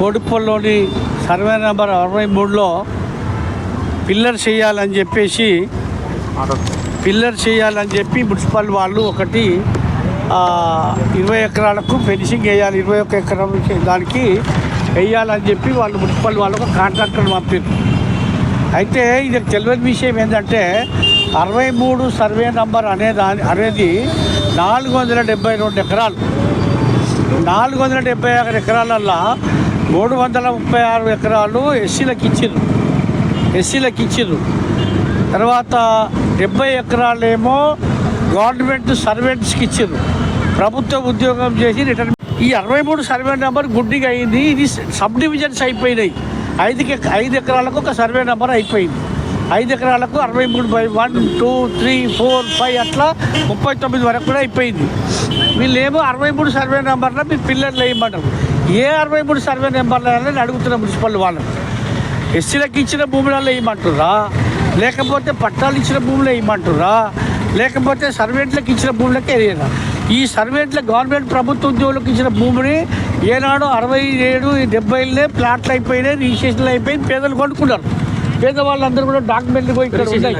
కోడిపల్లిలోని survey number అరవై మూడులో pillar చేయాలని చెప్పేసి పిల్లర్ చేయాలని చెప్పి మున్సిపల్ వాళ్ళు ఒకటి ఇరవై ఎకరాలకు ఫెన్సింగ్ వేయాలి ఇరవై ఒక్క ఎకరం దానికి వేయాలని చెప్పి వాళ్ళు మున్సిపల్ వాళ్ళకు ఒక కాంట్రాక్టర్ పంపారు అయితే ఇది తెలియని విషయం ఏంటంటే అరవై మూడు సర్వే నంబర్ అనే దాని అనేది నాలుగు వందల డెబ్బై రెండు ఎకరాలు. నాలుగు వందల డెబ్బై ఆరు ఎకరాలల్లో మూడు వందల ముప్పై ఆరు ఎకరాలు ఎస్సీలకు ఇచ్చిర్రు ఎస్సీలకు ఇచ్చిర్రు తర్వాత డెబ్బై ఎకరాలేమో గవర్నమెంట్ సర్వెంట్స్కి ఇచ్చిర్రు ప్రభుత్వ ఉద్యోగం చేసి రిటర్న్ ఈ అరవై మూడు సర్వే నెంబర్ గుడ్డిగా అయింది. ఇది సబ్ డివిజన్స్ అయిపోయినాయి. ఐదుకి ఐదు ఎకరాలకు ఒక సర్వే నెంబర్ అయిపోయింది. ఐదు ఎకరాలకు అరవై మూడు by one two three four five అట్లా ముప్పై తొమ్మిది వరకు కూడా అయిపోయింది. వీళ్ళేమో అరవై మూడు సర్వే నెంబర్లో మీ పిల్లర్లు వేయమంటారు ఏ అరవై మూడు సర్వే నెంబర్లు అని అడుగుతున్న మున్సిపల్ వాళ్ళని ఎస్సీలకు ఇచ్చిన భూములలో వేయమంటురా లేకపోతే పట్టాలు ఇచ్చిన భూములు వేయమంటురా లేకపోతే సర్వెంట్లకు ఇచ్చిన భూములకి వేయరా ఈ సర్వెంట్ల గవర్నమెంట్ ప్రభుత్వ ఉద్యోగులకు ఇచ్చిన భూమిని ఏనాడు అరవై ఏడు డెబ్బైలే ప్లాట్లు అయిపోయినాయి రిజిస్ట్రేషన్లు అయిపోయి పేదలు కొనుక్కున్నారు. పేదవాళ్ళందరూ కూడా డాక్యుమెంట్లు పోయి ఇక్కడ ఉన్నాయి.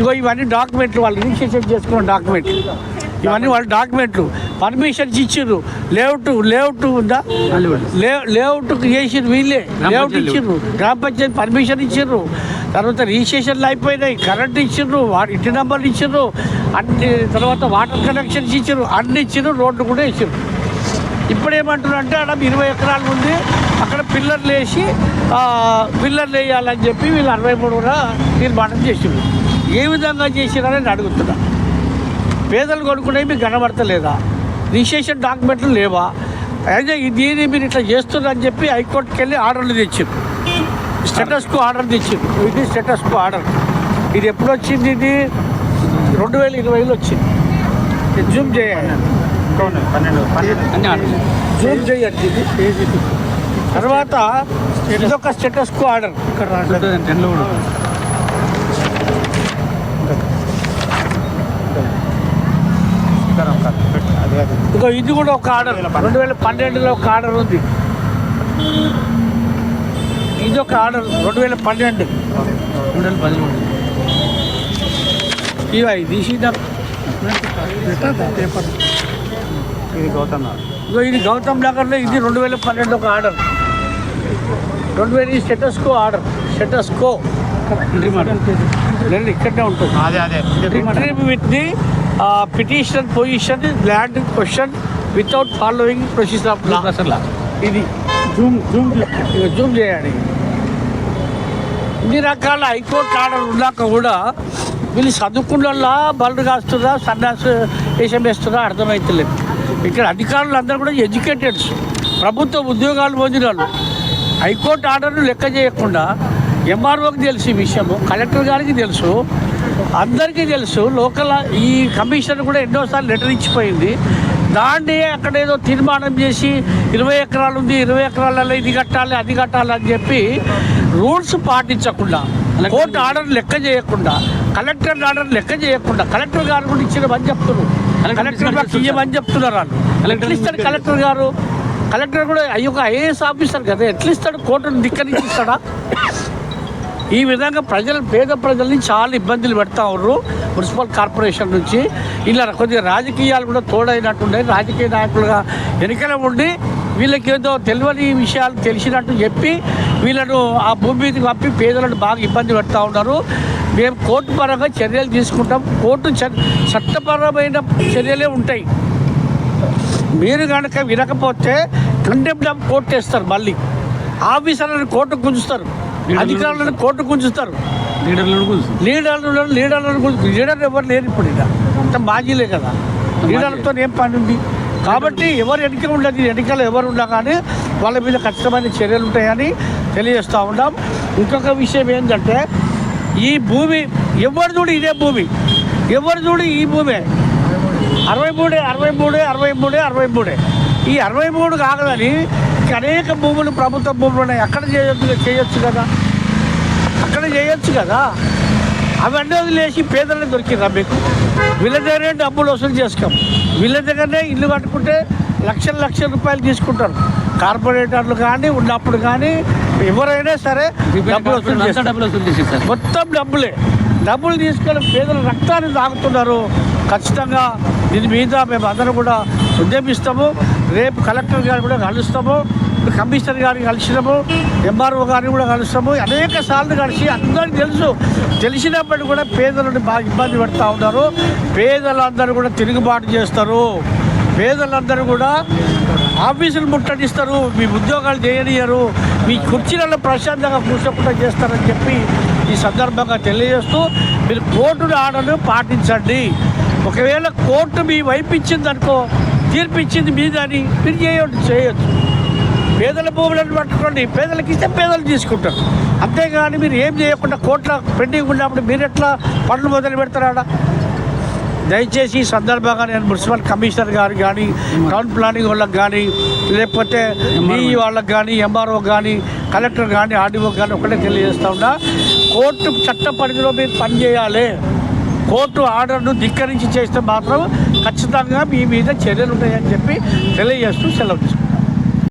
ఇగో ఇవన్నీ డాక్యుమెంట్లు వాళ్ళు రిజిస్ట్రేషన్ చేసుకున్న డాక్యుమెంట్లు. ఇవన్నీ వాళ్ళ డాక్యుమెంట్లు. పర్మిషన్స్ ఇచ్చిర్రు. లేఅవుట్ లేఅవుట్ ఉందా? లేఅవుట్ చేసిర్రు వీళ్ళే. లేఅవుట్ ఇచ్చిర్రు. గ్రామ పంచాయతీ పర్మిషన్ ఇచ్చిర్రు. తర్వాత రిజిస్ట్రేషన్లు అయిపోయినాయి. కరెంట్ ఇచ్చిర్రు. ఇంటి నెంబర్లు ఇచ్చిర్రు. అన్ని తర్వాత వాటర్ కనెక్షన్స్ ఇచ్చిర్రు. అన్ని ఇచ్చిర్రు. రోడ్డు కూడా ఇచ్చిర్రు. ఇప్పుడు ఏమంటున్నారు అంటే అక్కడ ఇరవై ఎకరాలు ఉంది. అక్కడ పిల్లర్లు వేసి పిల్లర్లు వేయాలని చెప్పి వీళ్ళు అరవై మూడు కూడా తీర్మానం చేసిండ్రు ఏ విధంగా చేసిరని అడుగుతున్నా. పేదలు కొనుక్కునే మీకు కనబడతలేదా? రిజిస్ట్రేషన్ డాక్యుమెంట్లు లేవా? అయితే దీన్ని మీరు ఇట్లా చేస్తున్నారని చెప్పి హైకోర్టుకి వెళ్ళి ఆర్డర్లు తెచ్చారు స్టేటస్కు ఆర్డర్ తెచ్చారు ఇది స్టేటస్కు ఆర్డర్. ఇది ఎప్పుడు వచ్చింది ఇది? రెండు వేల ఇరవైలో వచ్చింది. జూమ్ చేయాలి. జూమ్ చేయండి ఇది. తర్వాత ఇదొక స్టేటస్కు ఆర్డర్. ఇక్కడ రావట్లేదు ఇదిగో ఇది కూడా ఒక ఆర్డర్. రెండు వేల పన్నెండులో ఒక ఆర్డర్ ఉంది. ఇది ఒక ఆర్డర్. రెండు వేల పన్నెండు. రెండు వేల పదిమూడు ఇవా ఇది పేపర్ ఇది గౌతమ్ ఇదిగో ఇది గౌతమ్ నగర్లో ఇది రెండు వేల పన్నెండు ఒక ఆర్డర్. రెండు వేల స్టేటస్కో ఆర్డర్. స్టేటస్కో లేదు ఇక్కడనే ఉంటుంది అదే అదే. Retrieve with uh, petition position land question without following procedure of law. ఇది జూమ్ జూమ్ జూమ్ చేయాలి ఇన్ని రకాల హైకోర్టు ఆర్డర్ ఉన్నాక కూడా వీళ్ళు చదువుకున్న బళ్ళు కాస్తున్నా సన్నాస వేషం వేస్తున్నా అర్థమవుతలేదు ఇక్కడ అధికారులు అందరూ కూడా ఎడ్యుకేటెడ్స్ ప్రభుత్వ ఉద్యోగాలు పొందిన వాళ్ళు హైకోర్టు ఆర్డర్ను లెక్క చేయకుండా ఎంఆర్ఓకి తెలుసు ఈ విషయము కలెక్టర్ గారికి తెలుసు అందరికీ తెలుసు లోకల్ ఈ కమిషన్ కూడా ఎన్నోసార్లు లెటర్ ఇచ్చిపోయింది. దాన్ని అక్కడ ఏదో తీర్మానం చేసి ఇరవై ఎకరాలు ఉంది ఇరవై ఎకరాలలో ఇది కట్టాలి అది కట్టాలి అని చెప్పి రూల్స్ పాటించకుండా కోర్టు ఆర్డర్ లెక్క చేయకుండా కలెక్టర్ ఆర్డర్ లెక్క చేయకుండా కలెక్టర్ గారు కూడా ఇచ్చిన పని చెప్తున్నారు. కలెక్టర్ గారికి ఇయ్యమని చెప్తున్నారు వాళ్ళు. ఇస్తాడు కలెక్టర్ గారు? కలెక్టర్ కూడా అయ్యో ఒక ఐఏఎస్ ఆఫీసర్ కదా ఎట్లా ఇస్తాడు? కోర్టును ధిక్కరించి ఇస్తాడా? ఈ విధంగా ప్రజలు పేద ప్రజల్ని చాలా ఇబ్బందులు పెడతా ఉన్నారు మున్సిపల్ కార్పొరేషన్ నుంచి. ఇలా కొద్దిగా రాజకీయాలు కూడా తోడైనట్టున్నాయి రాజకీయ నాయకులుగా వెనుకల ఉండి వీళ్ళకి ఏదో తెలియని విషయాలు తెలిసినట్టు చెప్పి వీళ్ళను ఆ భూమి మీదకి పంపి పేదలను బాగా ఇబ్బంది పెడతా ఉన్నారు. మేము కోర్టు పరంగా చర్యలు తీసుకుంటాం. కోర్టు చట్టపరమైన చర్యలే ఉంటాయి. మీరు కనుక వినకపోతే కండెమ్ కోర్టు వేస్తారు మళ్ళీ. ఆఫీసర్లను కోర్టు గుంజుస్తారు అధికారులను కోర్టు గుంజుస్తారు లీడర్లను లీడర్లను గుంజు లీడర్ ఎవరు లేరు ఇప్పుడు ఇక అంత మాజీలే కదా. లీడర్లతో ఏం పని ఉంది? కాబట్టి ఎవరు ఎన్నిక ఉండదు. ఎన్నికలు ఎవరు ఉన్నా కానీ వాళ్ళ మీద ఖచ్చితమైన చర్యలు ఉంటాయని తెలియజేస్తూ ఉన్నాం. ఇంకొక విషయం ఏంటంటే ఈ భూమి ఎవరు చూడు ఇదే భూమి? ఎవరు చూడు ఈ భూమే? అరవై మూడే అరవై మూడే అరవై మూడే అరవై మూడే. ఈ అరవై మూడు కాగలని అనేక భూములు ప్రభుత్వ భూములు ఉన్నాయి. అక్కడ చేయొచ్చు చేయొచ్చు కదా. అక్కడ చేయొచ్చు కదా. అవన్నీ వదిలేసి పేదలకు దొరికిందా మీకు. వీళ్ళ దగ్గరే డబ్బులు వసూలు చేసుకోం వీళ్ళ దగ్గరనే ఇల్లు కట్టుకుంటే లక్షల లక్షల రూపాయలు తీసుకుంటారు. కార్పొరేటర్లు కానీ ఉన్నప్పుడు కానీ ఎవరైనా సరే డబ్బులు వసూలు మొత్తం డబ్బులే. డబ్బులు తీసుకొని పేదల రక్తాన్ని తాగుతున్నారు. ఖచ్చితంగా దీని మీద మేము అందరం కూడా ఉద్యమిస్తాము రేపు కలెక్టర్ గారు కూడా కలుస్తాము. కమిషనర్ గారిని కలిసినాము. ఎంఆర్ఓ గారిని కూడా కలుస్తాము. అనేక సార్లు కలిసి అందరికీ తెలుసు. తెలిసినప్పటికీ కూడా పేదలను బాగా ఇబ్బంది పెడతా ఉన్నారు. పేదలందరూ కూడా తిరుగుబాటు చేస్తారు. పేదలందరూ కూడా ఆఫీసులు ముట్టడిస్తారు. మీ ఉద్యోగాలు చేయనియరు మీ కుర్చీలలో ప్రశాంతంగా కూర్చోకుండా చేస్తారని చెప్పి ఈ సందర్భంగా తెలియజేస్తూ మీరు కోర్టును ఆర్డర్ను పాటించండి. ఒకవేళ కోర్టు మీ వైపు ఇచ్చిందనుకో తీర్పు ఇచ్చింది మీదని మీరు చేయొచ్చు చేయొచ్చు. పేదల భూములను పట్టుకోండి. పేదలకు ఇస్తే పేదలు తీసుకుంటారు. అంతేగాని మీరు ఏం చేయకుండా కోట్ల పెండింగ్ ఉన్నప్పుడు మీరు ఎట్లా పనులు మొదలు పెడతారా దయచేసి ఈ సందర్భంగా నేను మున్సిపల్ కమిషనర్ గారికి కానీ టౌన్ ప్లానింగ్ వాళ్ళకి కానీ లేకపోతే మీ వాళ్ళకి కానీ ఎంఆర్ఓ కానీ కలెక్టర్ కానీ ఆర్డీఓ కానీ ఒకటే తెలియజేస్తా ఉన్నా కోర్టు చట్ట పరిధిలో మీరు పనిచేయాలి కోర్టు ఆర్డర్ను ధిక్కరించి చేస్తే మాత్రం ఖచ్చితంగా మీ మీద చర్యలు ఉంటాయని చెప్పి తెలియజేస్తూ సెలవు తీసుకుంటాం